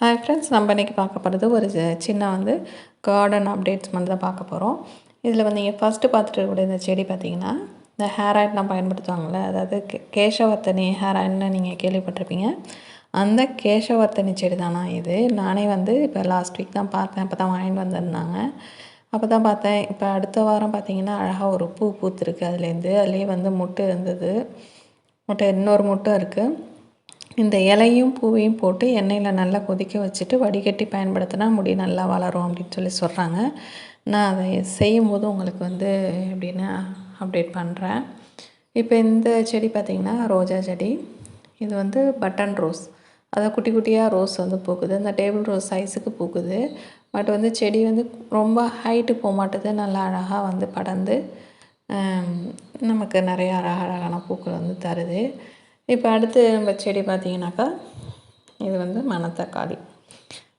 Hi friends நம்ம இன்றைக்கி பார்க்க போகிறது ஒரு சின்ன வந்து கார்டன் அப்டேட்ஸ் மட்டும் தான் பார்க்க போகிறோம் இதில் வந்து நீங்கள் ஃபஸ்ட்டு பார்த்துட்டு இருக்கக்கூடிய இந்த செடி பார்த்தீங்கன்னா இந்த ஹேர் ஆயில்லாம் பயன்படுத்துவாங்கள்ல அதாவது கே- கேசவர்த்தனி ஹேர் ஆயில்னு நீங்கள் கேள்விப்பட்டிருப்பீங்க. அந்த கேசவர்த்தனி செடி தானா இது? நானே வந்து இப்போ லாஸ்ட் வீக் தான் பார்த்தேன் அப்போ தான் வாங்கிட்டு வந்திருந்தாங்க. அப்போ தான் பார்த்தேன் இப்போ அடுத்த வாரம் பார்த்தீங்கன்னா அழகாக ஒரு பூ பூத்துருக்கு அதுலேருந்து. அதுலேயே வந்து முட்டு இருந்தது. முட்டை இன்னொரு முட்டை இருக்குது இந்த இலையும் பூவையும் போட்டு எண்ணெயில் நல்லா கொதிக்க வச்சுட்டு வடிகட்டி பயன்படுத்தினா முடி நல்லா வளரும் அப்படின்னு சொல்லி சொல்கிறாங்க நான் அதை செய்யும்போது உங்களுக்கு வந்து எப்படின்னா அப்டேட் பண்ணுறேன் இப்போ இந்த செடி பார்த்திங்கன்னா ரோஜா செடி. இது வந்து பட்டன் ரோஸ். அதை குட்டி குட்டியாக ரோஸ் வந்து பூக்குது. இந்த டேபிள் ரோஸ் சைஸுக்கு பூக்குது. பட் வந்து செடி வந்து ரொம்ப ஹைட்டு போக மாட்டுது. நல்லா அழகாக வந்து படர்ந்து நமக்கு நிறையா அழகழகான பூக்கள் வந்து தருது. இப்போ அடுத்து நம்ம செடி பார்த்தீங்கன்னாக்கா இது வந்து மணத்தக்காளி.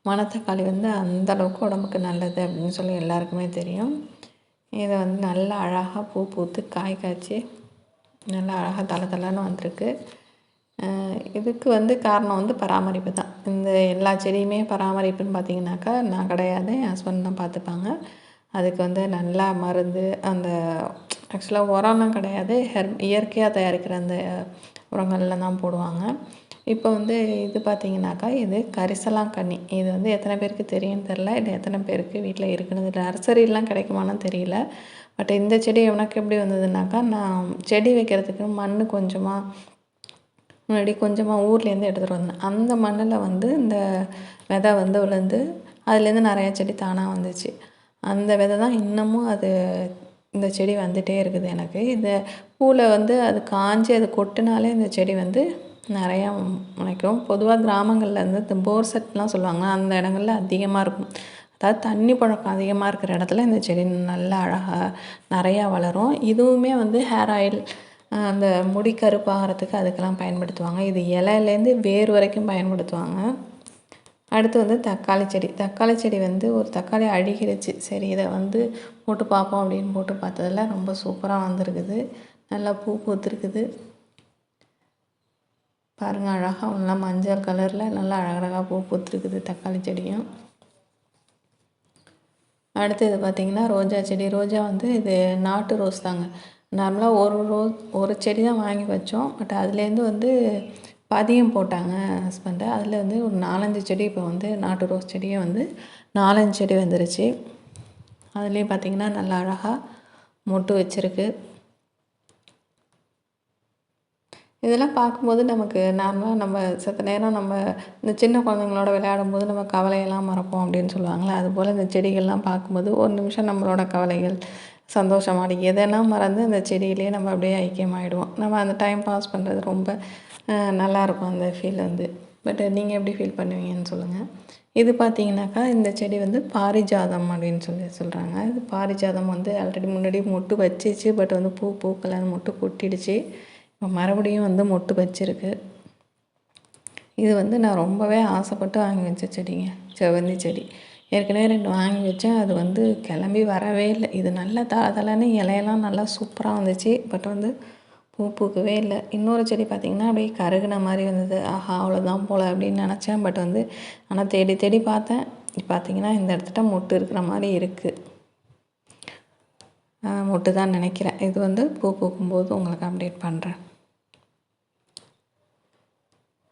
மணத்தக்காளி வந்து அந்த அளவுக்கு உடம்புக்கு நல்லது அப்படின்னு சொல்லி எல்லாருக்குமே தெரியும். இதை வந்து நல்லா அழகாக பூ பூத்து காய் காய்ச்சி நல்லா அழகாக தலை தலைன்னு வந்திருக்கு. இதுக்கு வந்து காரணம் வந்து பராமரிப்பு தான். இந்த எல்லா செடியுமே பராமரிப்புன்னு பார்த்தீங்கன்னாக்கா நான் கிடையாது என் ஹஸ்பண்ட் தான் பார்த்துப்பாங்க. அதுக்கு வந்து நல்லா மருந்து அந்த ஆக்சுவலாக உரம்லாம் கிடையாது. ஹெர் இயற்கையாக தயாரிக்கிற அந்த உரங்களில் தான் போடுவாங்க. இப்போ வந்து இது பார்த்திங்கனாக்கா இது கரிசலாங்கண்ணி இது வந்து எத்தனை பேருக்கு தெரியும்னு தெரில. இது எத்தனை பேருக்கு வீட்டில் இருக்குன்னு நர்சரிலாம் கிடைக்குமான்னு தெரியல. பட் இந்த செடி எனக்கு எப்படி வந்ததுனாக்கா நான் செடி வைக்கிறதுக்கு மண் கொஞ்சமாக முன்னாடி கொஞ்சமாக ஊர்லேருந்து எடுத்துகிட்டு வந்தேன். அந்த மண்ணில் வந்து இந்த விதை வந்து விழுந்து அதுலேருந்து நிறையா செடி தானாக வந்துச்சு. அந்த விதை தான் இன்னமும் அது இந்த செடி வந்துகிட்டே இருக்குது எனக்கு. இந்த பூவில் வந்து அது காஞ்சி அது கொட்டினாலே இந்த செடி வந்து நிறையா முளைக்கும். பொதுவாக கிராமங்களில் வந்து இந்த போர் செட்லாம் சொல்லுவாங்க அந்த இடங்கள்ல அதிகமாக இருக்கும். அதாவது தண்ணி பழக்கம் அதிகமாக இருக்கிற இடத்துல இந்த செடி நல்லா அழகாக நிறையா வளரும். இதுவுமே வந்து ஹேர் ஆயில் அந்த முடி கருப்பாகிறதுக்கு அதுக்கெல்லாம் பயன்படுத்துவாங்க. இது இலையிலேருந்து வேர் வரைக்கும் பயன்படுத்துவாங்க. அடுத்து வந்து தக்காளி செடி. தக்காளி செடி வந்து ஒரு தக்காளி அழுகிடுச்சு சரி இதை வந்து போட்டு பார்ப்போம் அப்படின்னு போட்டு பார்த்ததுல ரொம்ப சூப்பராக வந்திருக்குது. நல்லா பூ பூத்துருக்குது. பாருங்கள் அழகாக நல்லா மஞ்சள் கலரில் நல்லா அழகழகாக பூ பூத்துருக்குது தக்காளி செடியும். அடுத்து இது பார்த்திங்கன்னா ரோஜா செடி. ரோஜா வந்து இது நாட்டு ரோஸ் தாங்க. நார்மலாக ஒரு ரோஸ் ஒரு செடி தான் வாங்கி வச்சோம். பட் அதுலேருந்து வந்து பதியம் போட்டாங்க ஹஸ்பண்டு அதில் வந்து ஒரு நாலஞ்சு செடி இப்போ வந்து நாட்டு ரோஸ் செடியை வந்து நாலஞ்சு செடி வந்துருச்சு. அதுலேயும் பார்த்திங்கன்னா நல்லா அழகாக மொட்டு வச்சிருக்கு. இதெல்லாம் பார்க்கும்போது நமக்கு நார்மலாக நம்ம செத்த நேரம் நம்ம இந்த சின்ன குழந்தைங்களோட விளையாடும் போது நம்ம கவலையெல்லாம் மறப்போம் அப்படின்னு சொல்லுவாங்கள்ல அதுபோல் இந்த செடிகள்லாம் பார்க்கும்போது ஒரு நிமிஷம் நம்மளோட கவலைகள் சந்தோஷமாக எதெல்லாம் மறந்து அந்த செடியிலேயே நம்ம அப்படியே ஐக்கியமாகிடுவோம் நம்ம அந்த டைம் பாஸ் பண்ணுறது ரொம்ப நல்லாயிருக்கும் அந்த ஃபீல் வந்து. பட் நீங்கள் எப்படி ஃபீல் பண்ணுவீங்கன்னு சொல்லுங்கள் இது பார்த்தீங்கன்னாக்கா இந்த செடி வந்து பாரிஜாதம் அப்படின்னு சொல்லி சொல்கிறாங்க இது பாரிஜாதம் வந்து ஆல்ரெடி முன்னாடி மொட்டு வச்சிச்சு பட் வந்து பூ பூக்கலை மொட்டு கொட்டிடுச்சு. இப்போ மறுபடியும் வந்து மொட்டு வச்சிருக்கு. இது வந்து நான் ரொம்பவே ஆசைப்பட்டு வாங்கி வச்ச செடிங்க. செவந்தி செடி. ஏற்கனவே ரெண்டு வாங்கி வச்சேன். அது வந்து கிளம்பி வரவே இல்லை. இது நல்லா தல தலைன்னு இலையெல்லாம் நல்லா சூப்பராக வந்துச்சு. பட் வந்து பூ பூக்கவே இல்லை. இன்னொரு செடி பார்த்திங்கன்னா அப்படியே கருகுன மாதிரி வந்தது ஆஹா அவ்வளோதான் போல் அப்படின்னு நினச்சேன். பட் வந்து ஆனால் தேடி தேடி பார்த்தேன். பார்த்திங்கன்னா இந்த இடத்துல மொட்டு இருக்கிற மாதிரி இருக்குது மொட்டு தான் நினைக்கிறேன். இது வந்து பூ பூக்கும்போது உங்களுக்கு அப்டேட் பண்ணுறேன்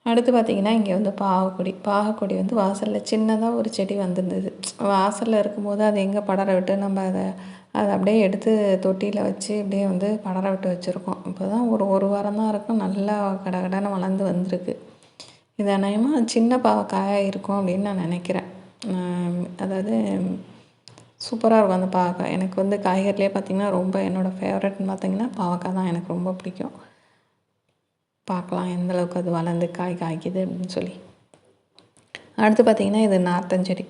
அடுத்து பார்த்திங்கன்னா இங்கே வந்து பாகக்கொடி. பாகக்கொடி வந்து வாசலில் சின்னதாக ஒரு செடி வந்திருந்தது. வாசலில் இருக்கும்போது அதை எங்கே படர விட்டு நம்ம அதை அதை அப்படியே எடுத்து தொட்டியில் வச்சு அப்படியே வந்து படர விட்டு வச்சுருக்கோம். இப்போ தான் ஒரு ஒரு வாரம் தான் இருக்கும். நல்லா கடகடன்னு வளர்ந்து வந்திருக்கு. இது அநேகமாக சின்ன பாவக்காயாக இருக்கும் அப்படின்னு நான் நினைக்கிறேன். அதாவது சூப்பராக இருக்கும் அந்த பாவக்காய். எனக்கு வந்து காய்கறிலே பார்த்திங்கன்னா ரொம்ப என்னோடய ஃபேவரட்னு பார்த்தீங்கன்னா பாவக்காய் தான் எனக்கு ரொம்ப பிடிக்கும். பார்க்கலாம் எந்தளவுக்கு அது வளர்ந்து காய் காய்க்குது அப்படின்னு சொல்லி. அடுத்து பார்த்திங்கன்னா இது நார்த்தஞ்செடி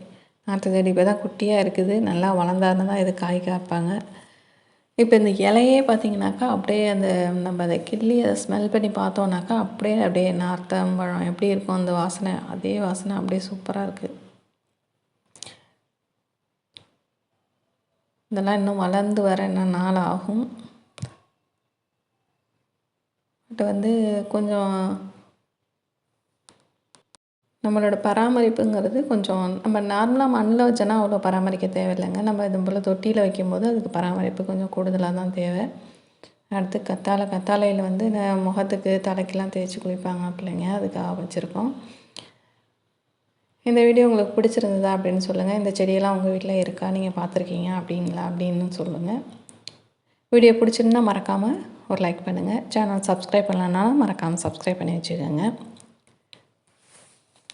நார்த்தஞ்செடி இப்போ தான் குட்டியாக இருக்குது. நல்லா வளர்ந்தாருன்னு தான் இது காய் காய்ப்பாங்க. இப்போ இந்த இலையே பார்த்திங்கனாக்கா அப்படியே அந்த நம்ம அதை கிள்ளி அதை ஸ்மெல் பண்ணி பார்த்தோன்னாக்கா அப்படியே அப்படியே நார்த்தம் பழம் எப்படி இருக்கும் அந்த வாசனை அதே வாசனை அப்படியே சூப்பராக இருக்குது இதெல்லாம் இன்னும் வளர்ந்து வர இன்னும் நாள் ஆகும். பட் வந்து கொஞ்சம் நம்மளோட பராமரிப்புங்கிறது கொஞ்சம் நம்ம நார்மலாக மண்ணில் வச்சோன்னா அவ்வளோ பராமரிக்க தேவையில்லைங்க. நம்ம இது போல் தொட்டியில் வைக்கும்போது அதுக்கு பராமரிப்பு கொஞ்சம் கூடுதலாக தான் தேவை. அடுத்து கத்தாழை கத்தாழையில் வந்து முகத்துக்கு தலைக்கெல்லாம் தேய்ச்சி குளிப்பாங்க பிள்ளைங்க. அதுக்காக வச்சுருக்கோம். இந்த வீடியோ உங்களுக்கு பிடிச்சிருந்ததா அப்படின்னு சொல்லுங்கள் இந்த செடியெல்லாம் உங்கள் வீட்டில் இருக்கா? நீங்கள் பார்த்துருக்கீங்க அப்படிங்களா? அப்படின்னு சொல்லுங்கள் வீடியோ பிடிச்சிருந்தா மறக்காமல் ஒரு லைக் பண்ணுங்கள் சேனல் சப்ஸ்கிரைப் பண்ணலனாலும் மறக்காமல் சப்ஸ்கிரைப் பண்ணி வச்சுக்கோங்க.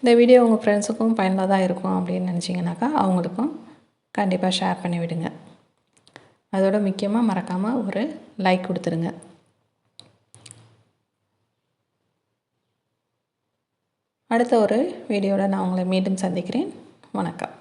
இந்த வீடியோ உங்கள் ஃப்ரெண்ட்ஸுக்கும் பயனுள்ளதாக இருக்கும் அப்படின்னு நினச்சிங்கனாக்கா அவங்களுக்கும் கண்டிப்பாக ஷேர் பண்ணி விடுங்க. அதோட முக்கியமாக மறக்காமல் ஒரு லைக் கொடுத்துருங்க. அடுத்த ஒரு வீடியோவில் நான் உங்களை மீண்டும் சந்திக்கிறேன். வணக்கம்.